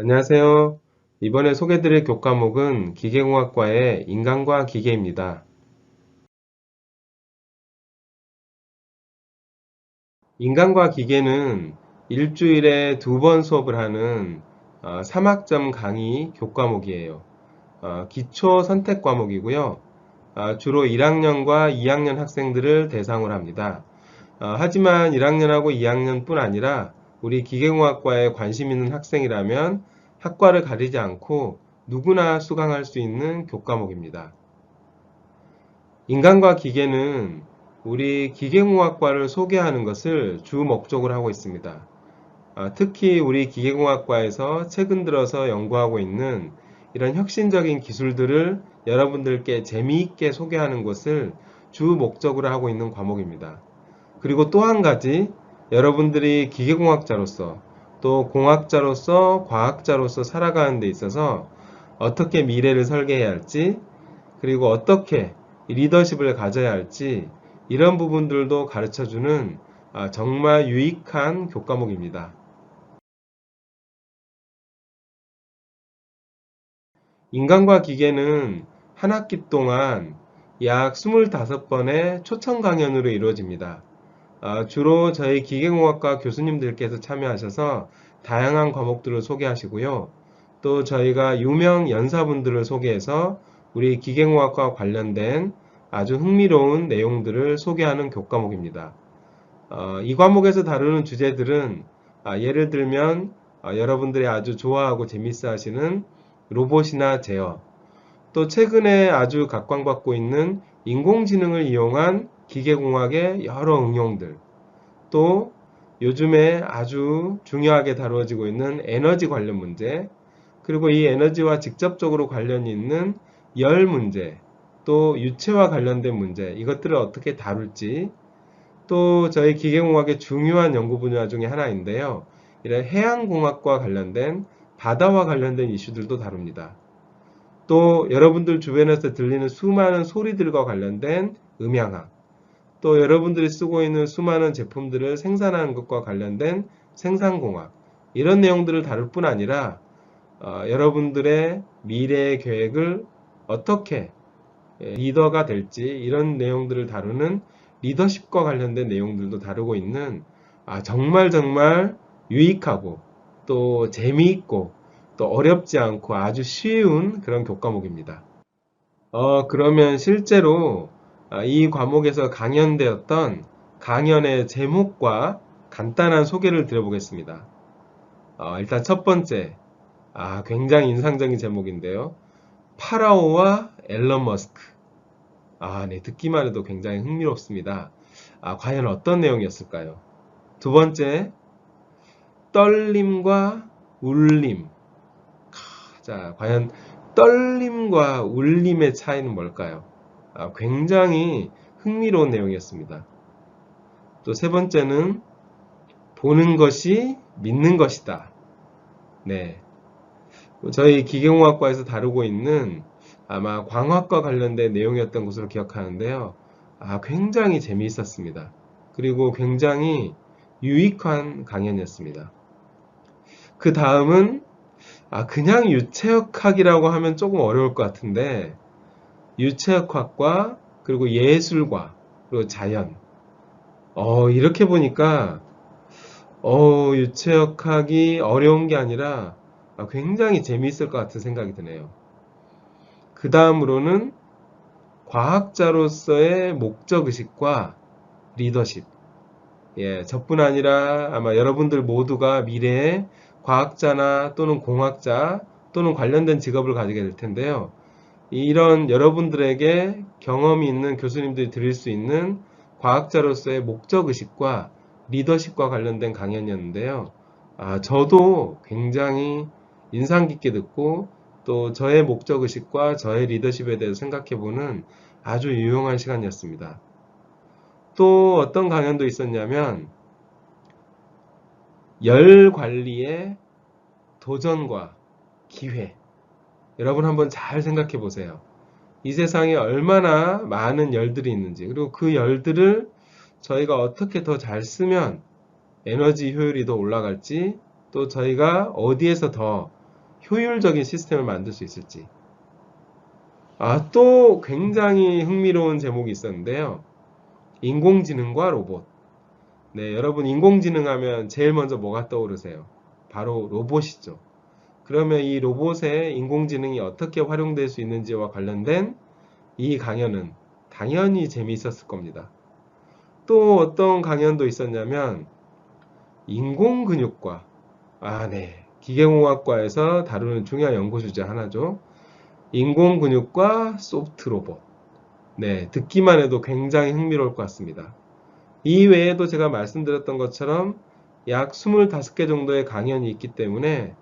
안녕하세요. 이번에 소개드릴 교과목은 기계공학과의 인간과 기계입니다. 인간과 기계는 일주일에 두 번 수업을 하는 3학점 강의 교과목이에요. 어, 기초 선택 과목이고요. 어, 주로 1학년과 2학년 학생들을 대상으로 합니다. 어, 하지만 1학년하고 2학년뿐 아니라 우리 기계공학과에 관심 있는 학생이라면 학과를 가리지 않고 누구나 수강할 수 있는 교과목입니다. 인간과 기계는 우리 기계공학과를 소개하는 것을 주 목적으로 하고 있습니다. 아, 특히 우리 기계공학과에서 최근 들어서 연구하고 있는 이런 혁신적인 기술들을 여러분들께 재미있게 소개하는 것을 주 목적으로 하고 있는 과목입니다. 그리고 또 한 가지 여러분들이 기계공학자로서 또 공학자로서 과학자로서 살아가는 데 있어서 어떻게 미래를 설계해야 할지 그리고 어떻게 리더십을 가져야 할지 이런 부분들도 가르쳐주는 아, 정말 유익한 교과목입니다. 인간과 기계는 한 학기 동안 약 25번의 초청 강연으로 이루어집니다. 아, 주로 저희 기계공학과 교수님들께서 참여하셔서 다양한 과목들을 소개하시고요. 또 저희가 유명 연사분들을 소개해서 우리 기계공학과 관련된 아주 흥미로운 내용들을 소개하는 교과목입니다. 어, 이 과목에서 다루는 주제들은 아, 예를 들면 아, 여러분들이 아주 좋아하고 재밌어 하시는 로봇이나 제어, 또 최근에 아주 각광받고 있는 인공지능을 이용한 기계공학의 여러 응용들, 또 요즘에 아주 중요하게 다루어지고 있는 에너지 관련 문제, 그리고 이 에너지와 직접적으로 관련이 있는 열 문제, 또 유체와 관련된 문제, 이것들을 어떻게 다룰지, 또 저희 기계공학의 중요한 연구 분야 중에 하나인데요. 이런 해양공학과 관련된 바다와 관련된 이슈들도 다룹니다. 또 여러분들 주변에서 들리는 수많은 소리들과 관련된 음향학, 또 여러분들이 쓰고 있는 수많은 제품들을 생산하는 것과 관련된 생산공학, 이런 내용들을 다룰 뿐 아니라 어, 여러분들의 미래의 계획을 어떻게 예, 리더가 될지 이런 내용들을 다루는 리더십과 관련된 내용들도 다루고 있는 아, 정말 정말 유익하고 또 재미있고 또 어렵지 않고 아주 쉬운 그런 교과목입니다. 어, 그러면 실제로 아, 이 과목에서 강연되었던 강연의 제목과 간단한 소개를 드려보겠습니다. 어, 일단 첫 번째, 아, 굉장히 인상적인 제목인데요. 파라오와 앨런 머스크. 아, 네, 듣기만 해도 굉장히 흥미롭습니다. 아, 과연 어떤 내용이었을까요? 두 번째, 떨림과 울림. 자, 과연 떨림과 울림의 차이는 뭘까요? 아, 굉장히 흥미로운 내용이었습니다. 또 세 번째는 보는 것이 믿는 것이다. 네. 저희 기계공학과에서 다루고 있는 아마 광학과 관련된 내용이었던 것으로 기억하는데요. 아, 굉장히 재미있었습니다. 그리고 굉장히 유익한 강연이었습니다. 그 다음은 아, 그냥 유체역학이라고 하면 조금 어려울 것 같은데 유체역학과 그리고 예술과 그리고 자연 어, 이렇게 보니까 어, 유체역학이 어려운 게 아니라 굉장히 재미있을 것 같은 생각이 드네요. 그 다음으로는 과학자로서의 목적의식과 리더십. 예, 저뿐 아니라 아마 여러분들 모두가 미래에 과학자나 또는 공학자 또는 관련된 직업을 가지게 될 텐데요. 이런 여러분들에게 경험이 있는 교수님들이 드릴 수 있는 과학자로서의 목적의식과 리더십과 관련된 강연이었는데요. 아, 저도 굉장히 인상 깊게 듣고 또 저의 목적의식과 저의 리더십에 대해서 생각해보는 아주 유용한 시간이었습니다. 또 어떤 강연도 있었냐면 열 관리의 도전과 기회. 여러분 한번 잘 생각해 보세요. 이 세상에 얼마나 많은 열들이 있는지, 그리고 그 열들을 저희가 어떻게 더 잘 쓰면 에너지 효율이 더 올라갈지, 또 저희가 어디에서 더 효율적인 시스템을 만들 수 있을지. 아, 또 굉장히 흥미로운 제목이 있었는데요. 인공지능과 로봇. 네, 여러분 인공지능 하면 제일 먼저 뭐가 떠오르세요? 바로 로봇이죠. 그러면 이 로봇에 인공지능이 어떻게 활용될 수 있는지와 관련된 이 강연은 당연히 재미있었을 겁니다. 또 어떤 강연도 있었냐면 인공 근육과 아, 네. 기계공학과에서 다루는 중요한 연구 주제 하나죠. 인공 근육과 소프트 로봇. 네, 듣기만 해도 굉장히 흥미로울 것 같습니다. 이 외에도 제가 말씀드렸던 것처럼 약 25개 정도의 강연이 있기 때문에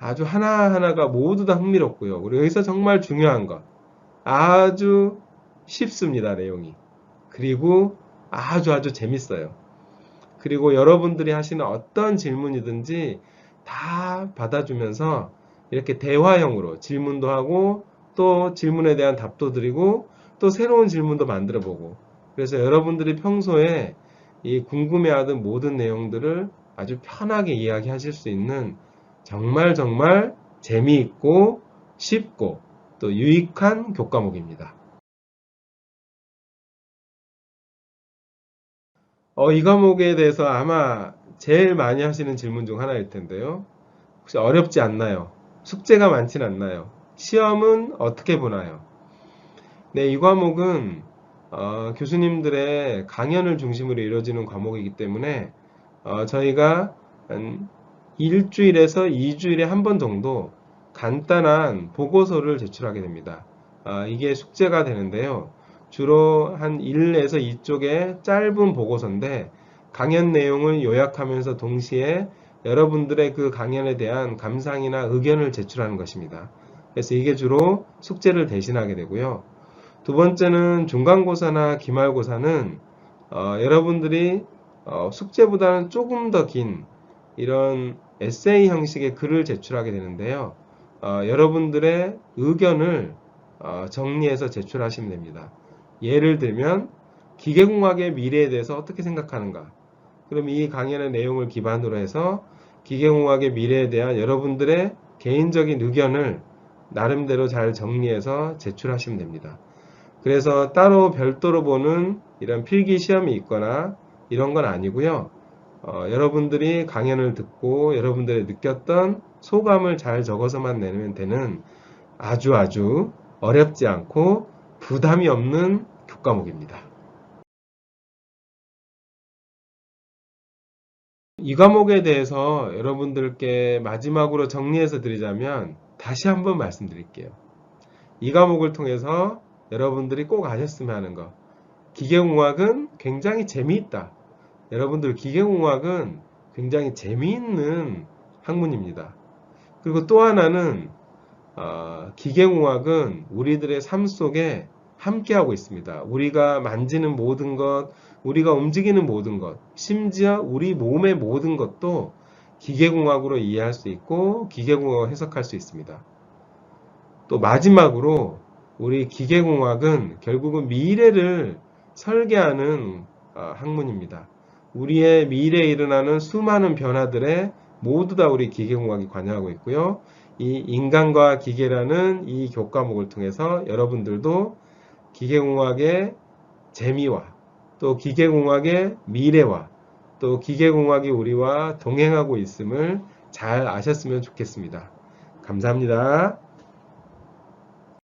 아주 하나하나가 모두 다 흥미롭고요. 그리고 여기서 정말 중요한 것. 아주 쉽습니다, 내용이. 그리고 아주 아주 재밌어요. 그리고 여러분들이 하시는 어떤 질문이든지 다 받아주면서 이렇게 대화형으로 질문도 하고 또 질문에 대한 답도 드리고 또 새로운 질문도 만들어 보고 그래서 여러분들이 평소에 이 궁금해하던 모든 내용들을 아주 편하게 이야기하실 수 있는 정말 정말 재미있고 쉽고 또 유익한 교과목입니다. 어, 이 과목에 대해서 아마 제일 많이 하시는 질문 중 하나일 텐데요. 혹시 어렵지 않나요? 숙제가 많진 않나요? 시험은 어떻게 보나요? 네, 이 과목은 어, 교수님들의 강연을 중심으로 이루어지는 과목이기 때문에 어, 저희가 한 일주일에서 2주일에 한 번 정도 간단한 보고서를 제출하게 됩니다. 아, 이게 숙제가 되는데요. 주로 한 1에서 2쪽의 짧은 보고서인데 강연 내용을 요약하면서 동시에 여러분들의 그 강연에 대한 감상이나 의견을 제출하는 것입니다. 그래서 이게 주로 숙제를 대신하게 되고요. 두 번째는 중간고사나 기말고사는 어, 여러분들이 어, 숙제보다는 조금 더긴 이런 에세이 형식의 글을 제출하게 되는데요. 어, 여러분들의 의견을 어, 정리해서 제출하시면 됩니다. 예를 들면 기계공학의 미래에 대해서 어떻게 생각하는가? 그럼 이 강연의 내용을 기반으로 해서 기계공학의 미래에 대한 여러분들의 개인적인 의견을 나름대로 잘 정리해서 제출하시면 됩니다. 그래서 따로 별도로 보는 이런 필기 시험이 있거나 이런 건 아니고요. 어, 여러분들이 강연을 듣고 여러분들이 느꼈던 소감을 잘 적어서만 내면 되는 아주 아주 어렵지 않고 부담이 없는 교과목입니다. 이 과목에 대해서 여러분들께 마지막으로 정리해서 드리자면 다시 한번 말씀드릴게요. 이 과목을 통해서 여러분들이 꼭 아셨으면 하는 것. 기계공학은 굉장히 재미있다. 여러분들 기계공학은 굉장히 재미있는 학문입니다. 그리고 또 하나는 어, 기계공학은 우리들의 삶 속에 함께하고 있습니다. 우리가 만지는 모든 것, 우리가 움직이는 모든 것, 심지어 우리 몸의 모든 것도 기계공학으로 이해할 수 있고 기계공학을 해석할 수 있습니다. 또 마지막으로 우리 기계공학은 결국은 미래를 설계하는 어, 학문입니다. 우리의 미래에 일어나는 수많은 변화들에 모두 다 우리 기계공학이 관여하고 있고요. 이 인간과 기계라는 이 교과목을 통해서 여러분들도 기계공학의 재미와 또 기계공학의 미래와 또 기계공학이 우리와 동행하고 있음을 잘 아셨으면 좋겠습니다. 감사합니다.